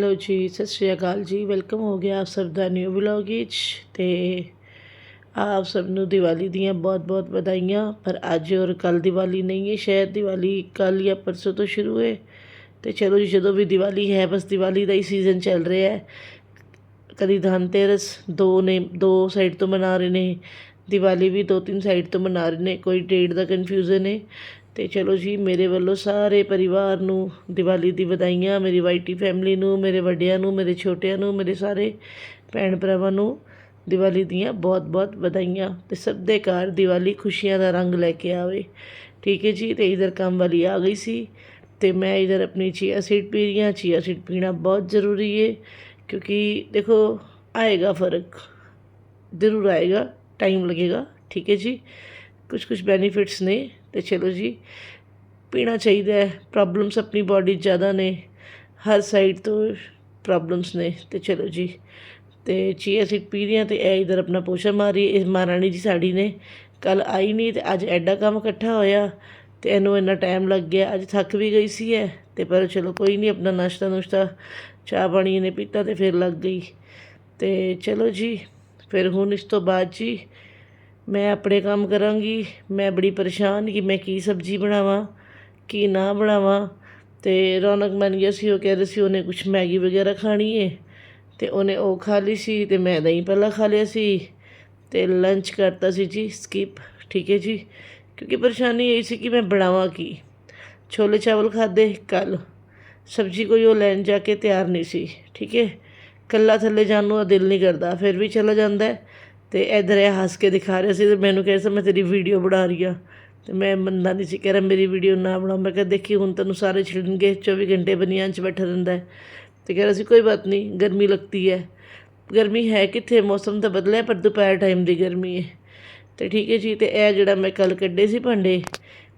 Hello ਜੀ, ਸਤਿ ਸ਼੍ਰੀ ਅਕਾਲ ਜੀ। ਵੈਲਕਮ ਹੋ ਗਿਆ ਆਪ ਸਭ ਦਾ ਨਿਊ ਵਲੌਗ ਵਿੱਚ ਤੇ ਆਪ ਸਭ ਨੂੰ ਦੀਵਾਲੀ ਦੀਆਂ ਬਹੁਤ-ਬਹੁਤ ਵਧਾਈਆਂ। ਪਰ ਅੱਜ ਔਰ ਕੱਲ ਦੀਵਾਲੀ ਨਹੀਂ ਹੈ, ਸ਼ਾਇਦ ਦੀਵਾਲੀ ਕੱਲ ਜਾਂ ਪਰਸੋਂ ਤੋਂ ਸ਼ੁਰੂ ਹੈ। ਤੇ ਚਲੋ ਜੀ, ਜਦੋਂ ਵੀ ਦੀਵਾਲੀ ਹੈ, ਬਸ ਦੀਵਾਲੀ ਦਾ ਹੀ ਸੀਜ਼ਨ ਚੱਲ ਰਿਹਾ ਹੈ। ਕਦੀ ਧਨਤੇਰਸ ਦੋ ਨੇ, ਦੋ ਸਾਈਡ ਤੋਂ ਮਨਾ ਰਹੇ ਨੇ। ਦੀਵਾਲੀ ਵੀ ਦੋ ਤਿੰਨ ਸਾਈਡ ਤੋਂ ਮਨਾ ਰਹੇ ਨੇ। ਕੋਈ ਡੇਟ ਦਾ ਕਨਫਿਊਜ਼ਨ ਹੈ। ਅਤੇ ਚਲੋ ਜੀ, ਮੇਰੇ ਵੱਲੋਂ ਸਾਰੇ ਪਰਿਵਾਰ ਨੂੰ ਦੀਵਾਲੀ ਦੀ ਵਧਾਈਆਂ, ਮੇਰੀ ਵਾਈਟੀ ਫੈਮਿਲੀ ਨੂੰ, ਮੇਰੇ ਵੱਡਿਆਂ ਨੂੰ, ਮੇਰੇ ਛੋਟਿਆਂ ਨੂੰ, ਮੇਰੇ ਸਾਰੇ ਭੈਣ ਭਰਾਵਾਂ ਨੂੰ ਦੀਵਾਲੀ ਦੀਆਂ ਬਹੁਤ-ਬਹੁਤ ਵਧਾਈਆਂ ਅਤੇ ਸਭ ਦੇ ਘਰ ਦੀਵਾਲੀ ਖੁਸ਼ੀਆਂ ਦਾ ਰੰਗ ਲੈ ਕੇ ਆਵੇ। ਠੀਕ ਹੈ ਜੀ ਅਤੇ ਇਧਰ ਕੰਮ ਵਾਲੀ ਆ ਗਈ ਸੀ ਅਤੇ ਮੈਂ ਇਧਰ ਆਪਣੀ ਚੀਆ ਸੀਡ ਪੀ ਰਹੀ ਹਾਂ। ਚੀਆ ਸੀਡ ਪੀਣਾ ਬਹੁਤ ਜ਼ਰੂਰੀ ਹੈ ਕਿਉਂਕਿ ਦੇਖੋ, ਆਏਗਾ ਫ਼ਰਕ, ਜ਼ਰੂਰ ਆਏਗਾ ਟਾਈਮ ਲੱਗੇਗਾ। ਠੀਕ ਹੈ ਜੀ ਕੁਝ ਕੁਝ ਬੈਨੀਫਿਟਸ ਨੇ। ਤੇ ਚਲੋ ਜੀ, ਪੀਣਾ ਚਾਹੀਦਾ ਪ੍ਰੋਬਲਮਸ ਆਪਣੀ ਬਾਡੀ ਜ਼ਿਆਦਾ ਨੇ, ਹਰ ਸਾਈਡ ਤੋਂ ਪ੍ਰੋਬਲਮਸ ਨੇ, ਤੇ ਚਲੋ ਜੀ। ਤੇ ਚੀਆ ਸੀਡ ਪੀ ਰਹੀ ਹਾਂ ਤੇ ਇਹ ਇਧਰ ਆਪਣਾ ਪੋਸ਼ਾ ਮਾਰੀ ਇਸ ਮਹਾਰਾਣੀ ਜੀ ਸਾਡੀ ਨੇ, ਕੱਲ ਆਈ ਨਹੀਂ ਤੇ ਅੱਜ ਐਡਾ ਕੰਮ ਇਕੱਠਾ ਹੋਇਆ ਤੇ ਇਹਨੂੰ ਇੰਨਾ ਟਾਈਮ ਲੱਗ ਗਿਆ, ਅੱਜ ਥੱਕ ਵੀ ਗਈ ਸੀ ਹੈ ਤੇ ਪਰ ਚਲੋ ਕੋਈ ਨਹੀਂ, ਆਪਣਾ ਨਾਸ਼ਤਾ ਨੁਸ਼ਤਾ, ਚਾਹ ਪਾਣੀ ਇਹਨੇ ਪੀਤਾ ਤੇ ਫਿਰ ਲੱਗ ਗਈ। ਤੇ ਚਲੋ ਜੀ, ਫਿਰ ਹੁਣ ਇਸ ਤੋਂ ਬਾਅਦ ਜੀ ਮੈਂ ਆਪਣੇ ਕੰਮ ਕਰਾਂਗੀ, ਮੈਂ ਬੜੀ ਪਰੇਸ਼ਾਨ ਕਿ ਮੈਂ ਕੀ ਸਬਜ਼ੀ ਬਣਾਵਾਂ, ਕੀ ਨਾ ਬਣਾਵਾਂ। ਅਤੇ ਰੌਣਕ ਮੰਨ ਗਿਆ ਸੀ ਉਹ ਕਹਿ ਰਹੀ ਸੀ, ਉਹਨੇ ਕੁਛ ਮੈਗੀ ਵਗੈਰਾ ਖਾਣੀ ਹੈ ਅਤੇ ਉਹਨੇ ਉਹ ਖਾ ਲਈ ਸੀ ਅਤੇ ਮੈਂ ਦਹੀਂ ਪਹਿਲਾਂ ਖਾ ਲਿਆ ਸੀ। ਅਤੇ ਲੰਚ ਕਰਤਾ ਸੀ ਜੀ ਸਕਿਪ ਠੀਕ ਹੈ ਜੀ। ਕਿਉਂਕਿ ਪਰੇਸ਼ਾਨੀ ਇਹ ਸੀ ਕਿ ਮੈਂ ਬਣਾਵਾਂ ਕੀ? ਛੋਲੇ ਚਾਵਲ ਖਾਦੇ ਕੱਲ ਸਬਜ਼ੀ ਕੋਈ ਉਹ ਲੈਣ ਜਾ ਕੇ ਤਿਆਰ ਨਹੀਂ ਸੀ, ਠੀਕ ਹੈ। ਕੱਲਾ ਥੱਲੇ ਜਾਣ ਨੂੰ ਦਿਲ ਨਹੀਂ ਕਰਦਾ, ਫਿਰ ਵੀ ਚਲਾ ਜਾਂਦਾ ਅਤੇ ਇੱਧਰ ਇਹ ਹੱਸ ਕੇ ਦਿਖਾ ਰਿਹਾ ਸੀ ਅਤੇ ਮੈਨੂੰ ਕਹਿ ਰਿਹਾ ਸੀ, ਮੈਂ ਤੇਰੀ ਵੀਡੀਓ ਬਣਾ ਰਹੀ ਹਾਂ। ਅਤੇ ਮੈਂ ਮੰਨਦਾ ਨਹੀਂ ਸੀ, ਕਹਿ ਰਿਹਾ ਮੇਰੀ ਵੀਡੀਓ ਨਾ ਬਣਾਓ। ਮੈਂ ਕਿਹਾ, ਦੇਖੀ, ਹੁਣ ਤੈਨੂੰ ਸਾਰੇ ਛਿੜਨਗੇ 24 ਘੰਟੇ ਬਨੀਆਂ 'ਚ ਬੈਠਾ ਰਹਿੰਦਾ ਹੈ। ਤੇ ਕਹਿ ਰਿਹਾ ਸੀ, ਕੋਈ ਬਾਤ ਨਹੀਂ, ਗਰਮੀ ਲੱਗਦੀ ਹੈ। ਗਰਮੀ ਹੈ ਕਿੱਥੇ? ਮੌਸਮ ਤਾਂ ਬਦਲਿਆ, ਪਰ ਦੁਪਹਿਰ ਟਾਈਮ ਦੀ ਗਰਮੀ ਹੈ। ਤੇ ਠੀਕ ਹੈ ਜੀ, ਤੇ ਇਹ ਜਿਹੜਾ ਮੈਂ ਕੱਲ ਕੱਢੇ ਸੀ ਭਾਂਡੇ,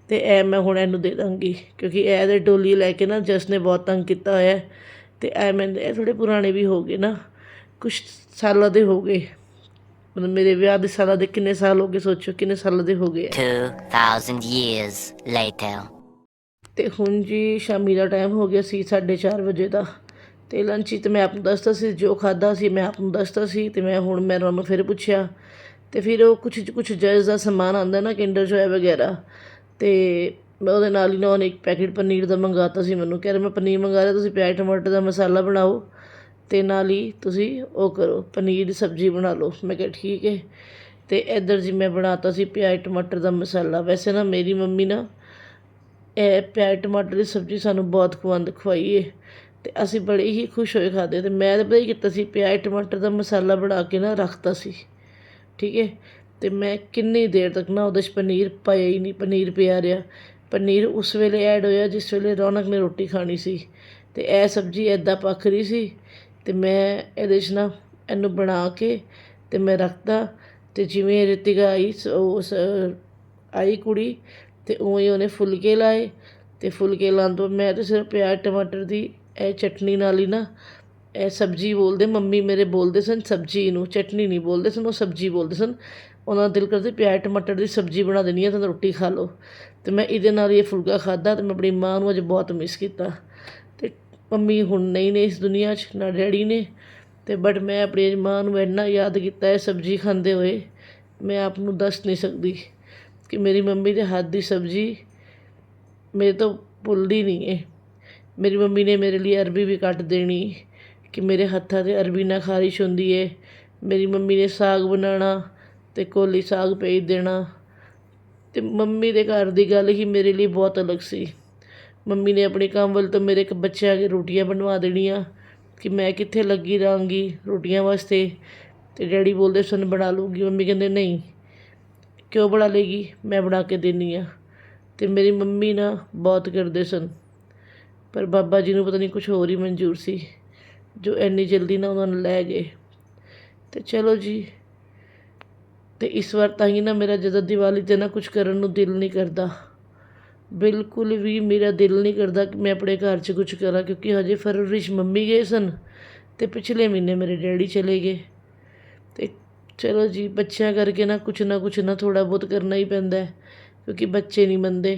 ਤੇ ਇਹ ਮੈਂ ਹੁਣ ਇਹਨੂੰ ਦੇ ਦਾਂਗੀ। ਕਿਉਂਕਿ ਇਹ ਦੇ ਡੋਲੀ ਲੈ ਕੇ ਨਾ, ਜਸ ਨੇ ਬਹੁਤ ਤੰਗ ਕੀਤਾ ਹੋਇਆ ਹੈ। ਤੇ ਇਹ ਮੈਂ, ਇਹ ਥੋੜੇ ਪੁਰਾਣੇ ਵੀ ਹੋ ਗਏ ਨਾ ਕੁਝ ਸਾਲਾਂ ਦੇ ਹੋ ਗਏ। ਮਤਲਬ ਮੇਰੇ ਵਿਆਹ ਦੇ ਸਾਲਾਂ ਦੇ ਕਿੰਨੇ ਸਾਲ ਹੋ ਗਏ ਸੋਚੋ ਕਿੰਨੇ ਸਾਲਾਂ ਦੇ ਹੋ ਗਏ ਆ। 2,000 years later. ਤੇ ਹੁਣ ਜੀ ਸ਼ਾਮੀ ਦਾ ਟਾਈਮ ਹੋ ਗਿਆ ਸੀ 4:30 ਵਜੇ ਦਾ ਤੇ ਲੰਚ ਤੇ ਮੈਂ ਆਪ ਨੂੰ ਦੱਸਤਾ ਸੀ ਜੋ ਖਾਦਾ ਸੀ ਮੈਂ ਆਪ ਨੂੰ ਦੱਸਤਾ ਸੀ ਤੇ ਮੈਂ ਹੁਣ ਮੈਂ ਉਹਨਾਂ ਨੂੰ ਫਿਰ ਪੁੱਛਿਆ ਤੇ ਫਿਰ ਉਹ ਕੁਝ ਕੁਝ ਜੈਜ਼ ਦਾ ਸਮਾਨ ਆਂਦਾ ਨਾ ਕਿੰਡਰ ਜੋਏ ਵਗੈਰਾ ਤੇ ਮੈਂ ਉਹਦੇ ਨਾਲ ਹੀ ਨਾ ਉਹਨੇ ਇੱਕ ਪੈਕੇਟ ਪਨੀਰ ਦਾ ਮੰਗਾਤਾ ਸੀ ਮੈਨੂੰ ਕਹਿ ਰਿਹਾ ਮੈਂ ਪਨੀਰ ਮੰਗਾ ਰਿਹਾ ਤੁਸੀਂ ਪਿਆਜ਼ ਟਮਾਟਰ ਦਾ ਮਸਾਲਾ ਬਣਾਓ ਅਤੇ ਨਾਲ ਹੀ ਤੁਸੀਂ ਉਹ ਕਰੋ, ਪਨੀਰ ਦੀ ਸਬਜ਼ੀ ਬਣਾ ਲਓ। ਮੈਂ ਕਿਹਾ, ਠੀਕ ਹੈ। ਅਤੇ ਇੱਧਰ ਜੀ ਮੈਂ ਬਣਾ ਤਾ ਸੀ ਪਿਆਜ਼ ਟਮਾਟਰ ਦਾ ਮਸਾਲਾ। ਵੈਸੇ ਨਾ ਮੇਰੀ ਮੰਮੀ ਨਾ ਇਹ ਪਿਆਜ਼ ਟਮਾਟਰ ਦੀ ਸਬਜ਼ੀ ਸਾਨੂੰ ਬਹੁਤ ਖਵਾਉਂਦ ਖਵਾਈ ਹੈ ਅਤੇ ਅਸੀਂ ਬੜੇ ਹੀ ਖੁਸ਼ ਹੋਏ ਖਾਦੇ। ਅਤੇ ਮੈਂ ਤਾਂ ਪਤਾ ਹੀ ਕੀਤਾ ਸੀ, ਪਿਆਜ਼ ਟਮਾਟਰ ਦਾ ਮਸਾਲਾ ਬਣਾ ਕੇ ਨਾ ਰੱਖਤਾ ਸੀ। ਠੀਕ ਹੈ? ਅਤੇ ਮੈਂ ਕਿੰਨੀ ਦੇਰ ਤੱਕ ਨਾ ਉਹਦੇ 'ਚ ਪਨੀਰ ਪਾਇਆ ਹੀ ਨਹੀਂ। ਪਨੀਰ ਪਿਆ ਰਿਹਾ। ਪਨੀਰ ਉਸ ਵੇਲੇ ਐਡ ਹੋਇਆ, ਜਿਸ ਵੇਲੇ ਰੌਣਕ ਨੇ ਰੋਟੀ ਖਾਣੀ ਸੀ। ਅਤੇ ਇਹ ਸਬਜ਼ੀ ਐਦਾਂ ਪੱਕ ਰਹੀ ਸੀ ਅਤੇ ਮੈਂ ਇਹਦੇ 'ਚ ਨਾ ਇਹਨੂੰ ਬਣਾ ਕੇ ਅਤੇ ਮੈਂ ਰੱਖਤਾ ਅਤੇ ਜਿਵੇਂ ਰੀਤਿਕਾ ਆਈ, ਸ- ਉਹ ਸ- ਆਈ ਕੁੜੀ ਅਤੇ ਉਵੇਂ ਹੀ ਉਹਨੇ ਫੁਲਕੇ ਲਾਏ ਅਤੇ ਫੁਲਕੇ ਲਾਉਣ ਤੋਂ ਮੈਂ ਤਾਂ ਸਿਰਫ ਪਿਆਜ਼, ਟਮਾਟਰ ਦੀ ਇਹ ਚਟਨੀ ਨਾਲ ਹੀ ਨਾ ਇਹ ਸਬਜ਼ੀ ਬੋਲਦੇ, ਮੰਮੀ ਮੇਰੇ ਬੋਲਦੇ ਸਨ ਸਬਜ਼ੀ ਨੂੰ, ਚਟਨੀ ਨਹੀਂ ਬੋਲਦੇ ਸਨ, ਉਹ ਸਬਜ਼ੀ ਬੋਲਦੇ ਸਨ। ਉਹਨਾਂ ਦਾ ਦਿਲ ਕਰਦੇ ਪਿਆਜ਼, ਟਮਾਟਰ ਦੀ ਸਬਜ਼ੀ ਬਣਾ ਦੇਣੀ ਹੈ ਤਾਂ ਰੋਟੀ ਖਾ ਲਓ। ਤੇ ਮੈਂ ਇਹਦੇ ਨਾਲ ਹੀ ਇਹ ਫੁਲਕਾ ਖਾਦਾ ਤੇ ਮੈਂ ਆਪਣੀ ਮਾਂ ਨੂੰ ਅੱਜ ਬਹੁਤ ਮਿਸ ਕੀਤਾ। ਮੰਮੀ ਹੁਣ ਨਹੀਂ ਨੇ ਇਸ ਦੁਨੀਆ 'ਚ, ਨਾ ਡੈਡੀ ਨੇ। ਅਤੇ ਬਟ ਮੈਂ ਆਪਣੀ ਮਾਂ ਨੂੰ ਇੰਨਾ ਯਾਦ ਕੀਤਾ ਹੈ ਸਬਜ਼ੀ ਖਾਂਦੇ ਹੋਏ, ਮੈਂ ਆਪ ਨੂੰ ਦੱਸ ਨਹੀਂ ਸਕਦੀ ਕਿ ਮੇਰੀ ਮੰਮੀ ਦੇ ਹੱਥ ਦੀ ਸਬਜ਼ੀ ਮੇਰੇ ਤੋਂ ਭੁੱਲਦੀ ਨਹੀਂ ਹੈ ਮੇਰੀ ਮੰਮੀ ਨੇ ਮੇਰੇ ਲਈ ਅਰਬੀ ਵੀ ਕੱਟ ਦੇਣੀ ਕਿ ਮੇਰੇ ਹੱਥਾਂ 'ਤੇ ਅਰਬੀ ਨਾ ਖਾਰਿਸ਼ ਹੁੰਦੀ ਹੈ ਮੇਰੀ ਮੰਮੀ ਨੇ ਸਾਗ ਬਣਾਉਣਾ ਤੇ ਕੋਲੀ ਸਾਗ ਭੇਜ ਦੇਣਾ। ਤੇ ਮੰਮੀ ਦੇ ਘਰ ਦੀ ਗੱਲ ਹੀ ਮੇਰੇ ਲਈ ਬਹੁਤ ਅਲੱਗ ਸੀ। ਮੰਮੀ ਨੇ ਆਪਣੇ ਕੰਮ ਵੱਲ ਤੋਂ ਮੇਰੇ ਇੱਕ ਬੱਚੇ ਆ ਕੇ ਰੋਟੀਆਂ ਬਣਵਾ ਦੇਣੀਆਂ ਕਿ ਮੈਂ ਕਿੱਥੇ ਲੱਗੀ ਰਹਾਂਗੀ ਰੋਟੀਆਂ ਵਾਸਤੇ ਅਤੇ ਡੈਡੀ ਬੋਲਦੇ ਸਨ ਬਣਾ ਲੂਗੀ ਮੰਮੀ ਕਹਿੰਦੇ, ਨਹੀਂ, ਕਿਉਂ ਬਣਾ ਲੇਗੀ ਮੈਂ ਬਣਾ ਕੇ ਦਿੰਦੀ ਹਾਂ ਅਤੇ ਮੇਰੀ ਮੰਮੀ ਨਾ ਬਹੁਤ ਕਰਦੇ ਸਨ। ਪਰ ਬਾਬਾ ਜੀ ਨੂੰ ਪਤਾ ਨਹੀਂ ਕੁਝ ਹੋਰ ਹੀ ਮਨਜ਼ੂਰ ਸੀ, ਜੋ ਇੰਨੀ ਜਲਦੀ ਨਾ ਉਹਨਾਂ ਨੂੰ ਲੈ ਗਏ। ਤੇ ਚਲੋ ਜੀ, ਤੇ ਇਸ ਵਾਰ ਤਾਂ ਹੀ ਨਾ ਮੇਰਾ ਜਦੋਂ ਦੀਵਾਲੀ ਤੇ ਨਾ ਕੁਝ ਕਰਨ ਨੂੰ ਦਿਲ ਨਹੀਂ ਕਰਦਾ। ਬਿਲਕੁਲ ਵੀ ਮੇਰਾ ਦਿਲ ਨਹੀਂ ਕਰਦਾ ਕਿ ਮੈਂ ਆਪਣੇ ਘਰ 'ਚ ਕੁਛ ਕਰਾਂ ਕਿਉਂਕਿ ਹਜੇ ਫਰਵਰੀ 'ਚ ਮੰਮੀ ਗਏ ਸਨ ਅਤੇ ਪਿਛਲੇ ਮਹੀਨੇ ਮੇਰੇ ਡੈਡੀ ਚਲੇ ਗਏ। ਅਤੇ ਚਲੋ ਜੀ ਬੱਚਿਆਂ ਕਰਕੇ ਨਾ ਕੁਛ ਨਾ ਕੁਛ ਨਾ ਥੋੜ੍ਹਾ ਬਹੁਤ ਕਰਨਾ ਹੀ ਪੈਂਦਾ ਕਿਉਂਕਿ ਬੱਚੇ ਨਹੀਂ ਮੰਨਦੇ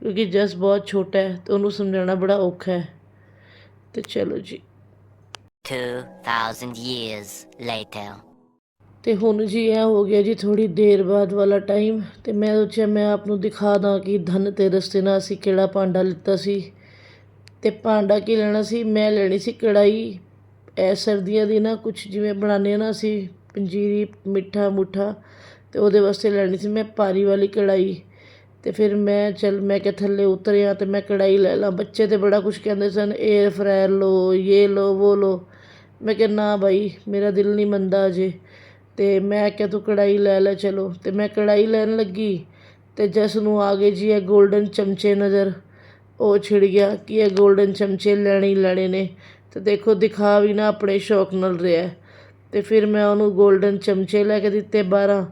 ਕਿਉਂਕਿ ਜਸ ਬਹੁਤ ਛੋਟਾ ਹੈ ਤੇ ਉਹਨੂੰ ਸਮਝਾਉਣਾ ਬੜਾ ਔਖਾ ਹੈ। ਤੇ ਚਲੋ ਜੀ। 2,000 years later. ਅਤੇ ਹੁਣ ਜੀ ਇਹ ਹੋ ਗਿਆ ਜੀ ਥੋੜ੍ਹੀ ਦੇਰ ਬਾਅਦ ਵਾਲਾ ਟਾਈਮ ਅਤੇ ਮੈਂ ਸੋਚਿਆ ਮੈਂ ਆਪ ਨੂੰ ਦਿਖਾ ਦਾਂ ਕਿ ਧਨ ਤੇ ਰਸਤੇ ਨਾਲ ਅਸੀਂ ਕਿਹੜਾ ਭਾਂਡਾ ਲਿੱਤਾ ਸੀ। ਅਤੇ ਭਾਂਡਾ ਕੀ ਲੈਣਾ ਸੀ? ਮੈਂ ਲੈਣੀ ਸੀ ਕੜਾਹੀ। ਇਹ ਸਰਦੀਆਂ ਦੀ ਨਾ ਕੁਛ ਜਿਵੇਂ ਬਣਾਉਂਦੇ ਹਾਂ ਨਾ ਅਸੀਂ, ਪੰਜੀਰੀ, ਮਿੱਠਾ, ਮੁੱਠਾ ਅਤੇ ਉਹਦੇ ਵਾਸਤੇ ਲੈਣੀ ਸੀ ਮੈਂ ਪਾਰੀ ਵਾਲੀ ਕੜਾਈ ਅਤੇ ਫਿਰ ਮੈਂ, ਚੱਲ ਮੈਂ ਕਿਹਾ ਥੱਲੇ ਉਤਰਿਆ ਅਤੇ ਮੈਂ ਕੜਾਈ ਲੈ ਲਾਂ। ਬੱਚੇ ਤਾਂ ਬੜਾ ਕੁਛ ਕਹਿੰਦੇ ਸਨ ਏਅਰ ਫਰਾਇਰ ਲਓ, ਯੇ ਲਓ, ਵੋ ਲਓ। ਮੈਂ ਕਿਹਾ, ਨਾ ਬਾਈ, ਮੇਰਾ ਦਿਲ ਨਹੀਂ ਮੰਨਦਾ ਅਜੇ। ਅਤੇ ਮੈਂ ਕਿਹਾ ਤੂੰ ਕੜਾਹੀ ਲੈ ਲੈ, ਚਲੋ। ਅਤੇ ਮੈਂ ਕੜਾਹੀ ਲੈਣ ਲੱਗੀ ਅਤੇ ਜਸ ਨੂੰ ਆ ਗਏ ਜੀ, ਇਹ ਗੋਲਡਨ ਚਮਚੇ ਨਜ਼ਰ। ਉਹ ਛਿੜ ਗਿਆ ਕਿ ਇਹ ਗੋਲਡਨ ਚਮਚੇ ਲੈਣੇ ਲੈਣੇ ਨੇ। ਅਤੇ ਦੇਖੋ, ਦਿਖਾ ਵੀ ਨਾ ਆਪਣੇ ਸ਼ੌਕ ਨਾਲ ਰਿਹਾ। ਅਤੇ ਫਿਰ ਮੈਂ ਉਹਨੂੰ ਗੋਲਡਨ ਚਮਚੇ ਲੈ ਕੇ ਦਿੱਤੇ ਬਾਰਾਂ।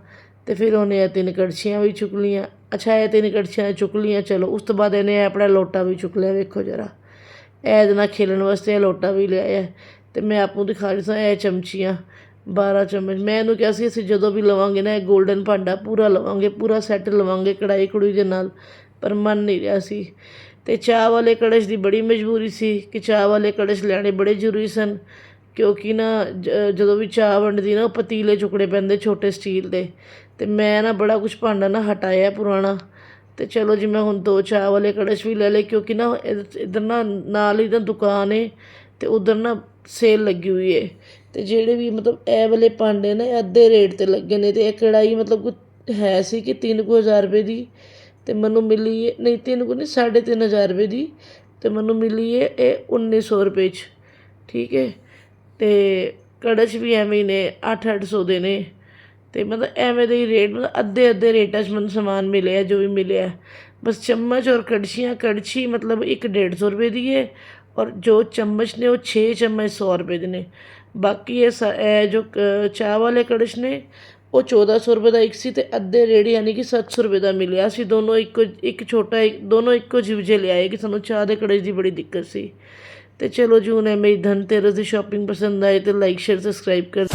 ਅਤੇ ਫਿਰ ਉਹਨੇ ਇਹ ਤਿੰਨ ਕੜਛੀਆਂ ਵੀ ਚੁੱਕ ਲਈਆਂ। ਅੱਛਾ, ਇਹ ਤਿੰਨ ਕੜਛੀਆਂ ਚੁੱਕ ਲਈਆਂ, ਚਲੋ। ਉਸ ਤੋਂ ਬਾਅਦ ਇਹਨੇ ਆਪਣਾ ਲੋਟਾ ਵੀ ਚੁੱਕ ਲਿਆ, ਵੇਖੋ ਜਰਾ। ਇਹ ਇਹਦੇ ਨਾਲ ਖੇਲਣ ਵਾਸਤੇ ਇਹ ਲੋਟਾ ਵੀ ਲਿਆਇਆ। ਅਤੇ ਮੈਂ ਆਪ ਨੂੰ ਦਿਖਾ ਰਹੀ ਸਾਂ, ਇਹ ਚਮਚੀਆਂ। 12 ਚਮਚ। ਮੈਂ ਇਹਨੂੰ ਕਿਹਾ ਸੀ, ਅਸੀਂ ਜਦੋਂ ਵੀ ਲਵਾਂਗੇ ਨਾ ਇਹ ਗੋਲਡਨ ਭਾਂਡਾ, ਪੂਰਾ ਲਵਾਂਗੇ, ਪੂਰਾ ਸੈੱਟ ਲਵਾਂਗੇ ਕੜਾਈ ਕੜੂਈ ਦੇ ਨਾਲ, ਪਰ ਮਨ ਨਹੀਂ ਰਿਹਾ ਸੀ। ਤੇ ਚਾਹ ਵਾਲੇ ਕੜਛ ਦੀ ਬੜੀ ਮਜਬੂਰੀ ਸੀ ਕਿ ਚਾਹ ਵਾਲੇ ਕੜਛ ਲੈਣੇ ਬੜੇ ਜ਼ਰੂਰੀ ਸਨ, ਕਿਉਂਕਿ ਨਾ ਜਦੋਂ ਵੀ ਚਾਹ ਵੰਡਦੀ ਨਾ, ਉਹ ਪਤੀਲੇ ਚੁੱਕਣੇ ਪੈਂਦੇ ਛੋਟੇ ਸਟੀਲ ਦੇ। ਤੇ ਮੈਂ ਨਾ ਬੜਾ ਕੁਝ ਭਾਂਡਾ ਨਾ ਹਟਾਇਆ ਪੁਰਾਣਾ। ਤੇ ਚਲੋ ਜੀ, ਮੈਂ ਹੁਣ ਦੋ ਚਾਹ ਵਾਲੇ ਕੜਛ ਵੀ ਲੈ ਲਏ, ਕਿਉਂਕਿ ਨਾ ਇਧ- ਇੱਧਰ ਨਾ, ਨਾਲ ਹੀ ਨਾ ਦੁਕਾਨ ਏ, ਤੇ ਉਧਰ ਨਾ ਸੇਲ ਲੱਗੀ ਹੋਈ ਏ। ਅਤੇ ਜਿਹੜੇ ਵੀ ਮਤਲਬ ਇਹ ਵਾਲੇ ਭਾਂਡੇ ਨੇ ਇਹ ਅੱਧੇ ਰੇਟ ਤੇ ਲੱਗੇ ਨੇ ਅਤੇ ਇਹ ਕੜਾਹੀ ਮਤਲਬ ਕੁ ਹੈ ਸੀ ਕਿ 3000 ਰੁਪਏ ਦੀ ਅਤੇ ਮੈਨੂੰ ਮਿਲੀ ਹੈ ਨਹੀਂ ਤਿੰਨ ਕੁ ਨਹੀਂ 3500 ਰੁਪਏ ਦੀ ਅਤੇ ਮੈਨੂੰ ਮਿਲੀ ਹੈ ਇਹ ਉੱਨੀ ਸੌ ਰੁਪਏ 'ਚ, ਠੀਕ ਹੈ ਅਤੇ ਕੜਛ ਵੀ ਐਵੇਂ ਹੀ ਨੇ 8-800 ਦੇ ਨੇ ਅਤੇ ਮਤਲਬ ਐਵੇਂ ਦੇ ਹੀ ਰੇਟ, ਮਤਲਬ ਅੱਧੇ ਅੱਧੇ ਰੇਟਾਂ 'ਚ ਮੈਨੂੰ ਸਮਾਨ ਮਿਲਿਆ, ਜੋ ਵੀ ਮਿਲਿਆ। ਬਸ ਚਮਚ ਔਰ ਕੜਛੀਆਂ, ਕੜਛੀ ਮਤਲਬ ਇੱਕ ਡੇਢ ਸੌ ਰੁਪਏ ਦੀ ਹੈ ਔਰ ਜੋ ਚਮਚ ਨੇ ਉਹ 6 ਚਮਚ 100 ਰੁਪਏ ਦੇ ਨੇ। ਬਾਕੀ ਇਹ ਸ- ਇਹ ਜੋ ਕ- ਚਾਹ ਵਾਲੇ ਕੜਛ ਨੇ, ਉਹ 1400 ਰੁਪਏ ਦਾ ਇੱਕ ਸੀ ਤੇ ਅੱਧੇ ਰੇਟ ਯਾਨੀ ਕਿ 700 ਰੁਪਏ ਦਾ ਮਿਲਿਆ। ਅਸੀਂ ਦੋਨੋਂ ਇੱਕੋ ਇੱਕ ਛੋਟਾ ਇੱਕ ਦੋਨੋਂ ਇੱਕੋ ਜਿਹੇ ਜਿਹੇ ਲਿਆਏ ਕਿ ਸਾਨੂੰ ਚਾਹ ਦੇ ਕੜਛ ਦੀ ਬੜੀ ਦਿੱਕਤ ਸੀ। ਤੇ ਚਲੋ ਜੀ, ਹੁਣ ਇਹ ਮੇਰੀ ਧਨਤੇਰਸ ਦੀ ਸ਼ਾਪਿੰਗ ਪਸੰਦ ਆਏ ਤੇ ਲਾਈਕ ਸ਼ੇਅਰ ਸਬਸਕ੍ਰਾਈਬ ਕਰ